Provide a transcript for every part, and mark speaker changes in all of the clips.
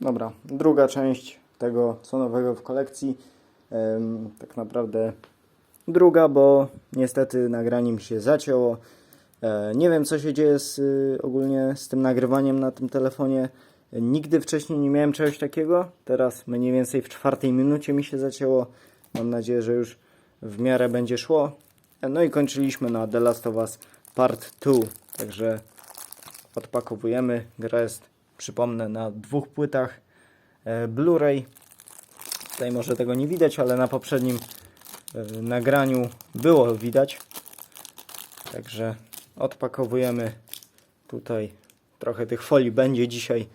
Speaker 1: Dobra, druga część tego, co nowego w kolekcji. Tak naprawdę druga, bo niestety nagranie mi się zacięło. E, nie wiem, co się dzieje z, y, ogólnie z tym nagrywaniem na tym telefonie. Nigdy wcześniej nie miałem czegoś takiego. Teraz mniej więcej w czwartej minucie mi się zacięło. Mam nadzieję, że już w miarę będzie szło. E, No i kończyliśmy na The Last of Us Part 2. Także odpakowujemy. Gra jest, przypomnę, na dwóch płytach e, Blu-ray. Tutaj może tego nie widać, ale na poprzednim e, nagraniu było widać. Także odpakowujemy tutaj. Trochę tych folii będzie dzisiaj.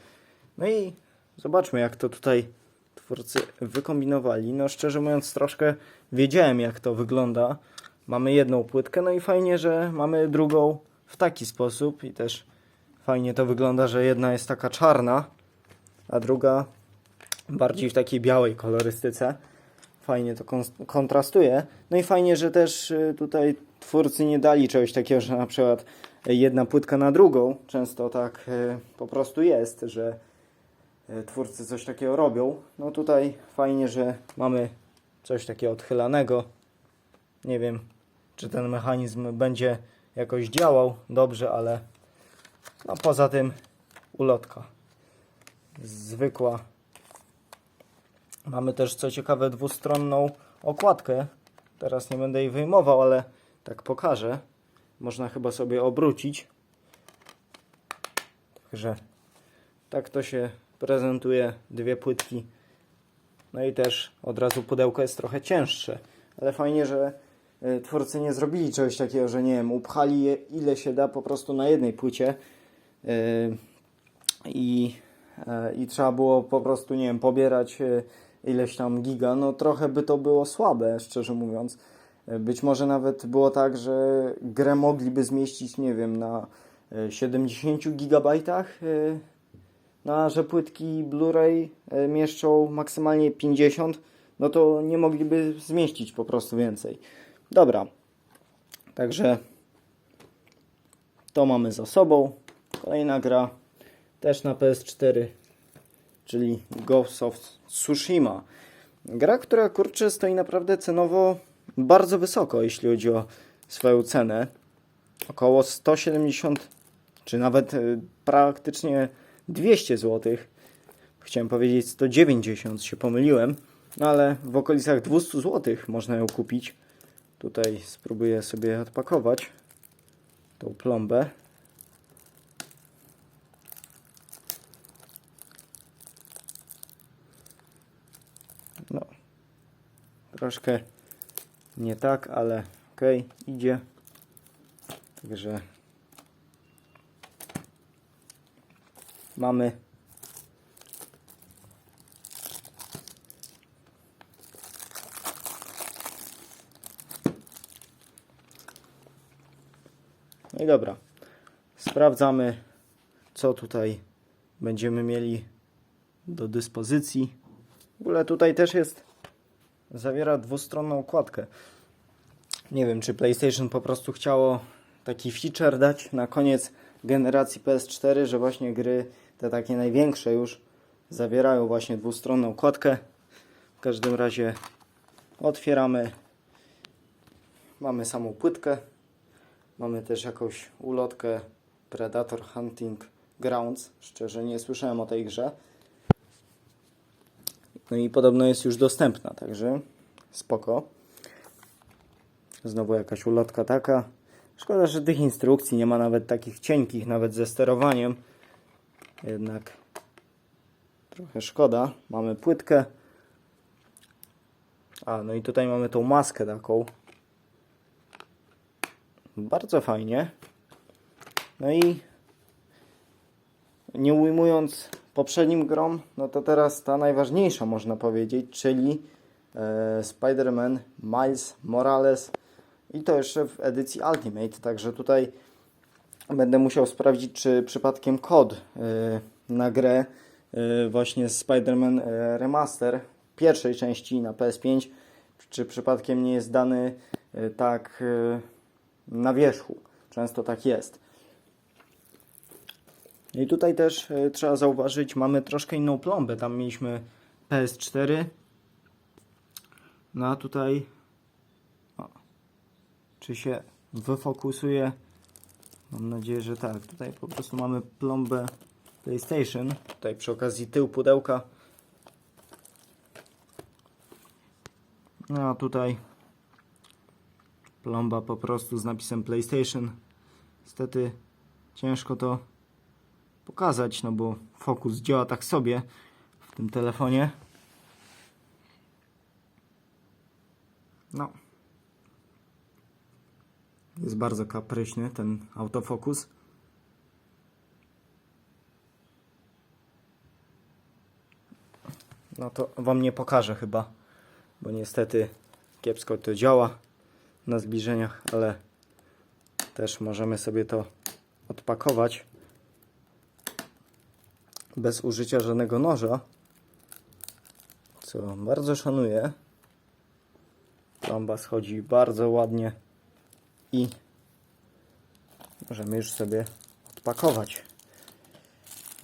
Speaker 1: No i zobaczmy, jak to tutaj twórcy wykombinowali. No szczerze mówiąc, troszkę wiedziałem, jak to wygląda. Mamy jedną płytkę, no i fajnie, że mamy drugą w taki sposób i też fajnie to wygląda, że jedna jest taka czarna, a druga bardziej w takiej białej kolorystyce. Fajnie to kon- kontrastuje. No i fajnie, że też y, tutaj twórcy nie dali czegoś takiego, że na przykład jedna płytka na drugą. Często tak y, po prostu jest, że y, twórcy coś takiego robią. No tutaj fajnie, że mamy coś takiego odchylanego. Nie wiem, czy ten mechanizm będzie jakoś działał dobrze, ale no poza tym ulotka zwykła. Mamy też co ciekawe dwustronną okładkę. Teraz nie będę jej wyjmował, ale tak pokażę. Można chyba sobie obrócić. Także tak to się prezentuje. Dwie płytki. No i też od razu pudełko jest trochę cięższe. Ale fajnie, że y, twórcy nie zrobili czegoś takiego, że nie wiem, upchali je ile się da po prostu na jednej płycie. Y, i, e, i trzeba było po prostu, nie wiem, pobierać e, ileś tam giga, no trochę by to było słabe, szczerze mówiąc. Być może nawet było tak, że grę mogliby zmieścić, nie wiem, na e, 70 gigabajtach, no a że płytki Blu-ray mieszczą maksymalnie 50, no to nie mogliby zmieścić po prostu więcej. Dobra, także to mamy za sobą. Kolejna gra też na PS4, czyli Ghost of Tsushima. Gra, która kurczę stoi naprawdę cenowo bardzo wysoko, jeśli chodzi o swoją cenę. Około 170 czy nawet y, praktycznie 200 zł. Chciałem powiedzieć 190, się pomyliłem, no ale w okolicach 200 zł można ją kupić. Tutaj spróbuję sobie odpakować tą plombę. No, troszkę nie tak, ale ok, idzie. Także mamy No i dobra. Sprawdzamy, co tutaj będziemy mieli do dyspozycji. W ogóle tutaj też jest, zawiera dwustronną okładkę. Nie wiem, czy PlayStation po prostu chciało taki feature dać na koniec generacji PS4, że właśnie gry, te takie największe już, zawierają właśnie dwustronną okładkę. W każdym razie otwieramy. Mamy samą płytkę. Mamy też jakąś ulotkę Predator Hunting Grounds. Szczerze nie słyszałem o tej grze. No i podobno jest już dostępna, także spoko. Znowu jakaś ulotka taka. Szkoda, że tych instrukcji nie ma nawet takich cienkich, nawet ze sterowaniem. Jednak trochę szkoda. Mamy płytkę. A, no i tutaj mamy tą maskę taką. Bardzo fajnie. No i nie ujmując poprzednim grom, no to teraz ta najważniejsza można powiedzieć, czyli e, Spider-Man Miles Morales i to jeszcze w edycji Ultimate, także tutaj będę musiał sprawdzić, czy przypadkiem kod e, na grę e, właśnie Spider-Man e, Remaster pierwszej części na PS5, czy przypadkiem nie jest dany e, tak e, na wierzchu. Często tak jest. I tutaj też e, trzeba zauważyć, mamy troszkę inną plombę. Tam mieliśmy PS4. No a tutaj o, czy się wyfokusuje? Mam nadzieję, że tak. Tutaj po prostu mamy plombę PlayStation. Tutaj przy okazji tył pudełka. No a tutaj plomba po prostu z napisem PlayStation. Niestety ciężko to pokazać, no bo fokus działa tak sobie w tym telefonie. No. Jest bardzo kapryśny ten autofokus. No to wam nie pokażę chyba, bo niestety kiepsko to działa na zbliżeniach, ale też możemy sobie to odpakować bez użycia żadnego noża, co bardzo szanuję. Plomba schodzi bardzo ładnie i możemy już sobie odpakować.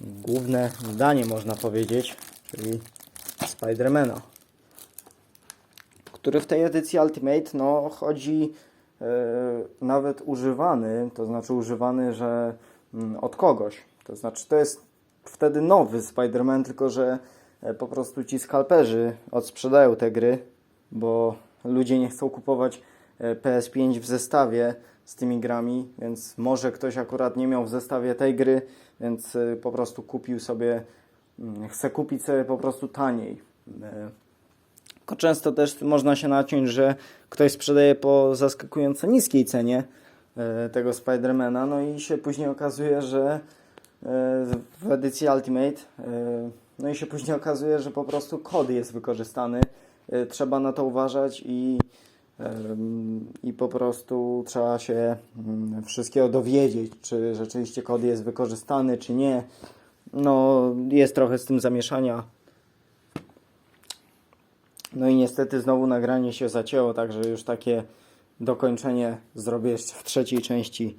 Speaker 1: Główne zdanie można powiedzieć, czyli Spidermana, który w tej edycji Ultimate no, chodzi e, nawet używany, to znaczy używany, że mm, od kogoś. To znaczy to jest wtedy nowy Spider-Man, tylko że e, po prostu ci skalperzy odsprzedają te gry, bo ludzie nie chcą kupować e, PS5 w zestawie z tymi grami, więc może ktoś akurat nie miał w zestawie tej gry, więc e, po prostu kupił sobie, mm, chce kupić sobie po prostu taniej. Tylko często też można się naciąć, że ktoś sprzedaje po zaskakująco niskiej cenie tego Spidermana, no i się później okazuje, że w edycji Ultimate, e, no i się później okazuje, że po prostu kod jest wykorzystany. E, Trzeba na to uważać i, i po prostu trzeba się mm, wszystkiego dowiedzieć, czy rzeczywiście kod jest wykorzystany, czy nie. No, jest trochę z tym zamieszania. No i niestety znowu nagranie się zacięło, także już takie dokończenie zrobię jeszcze w trzeciej części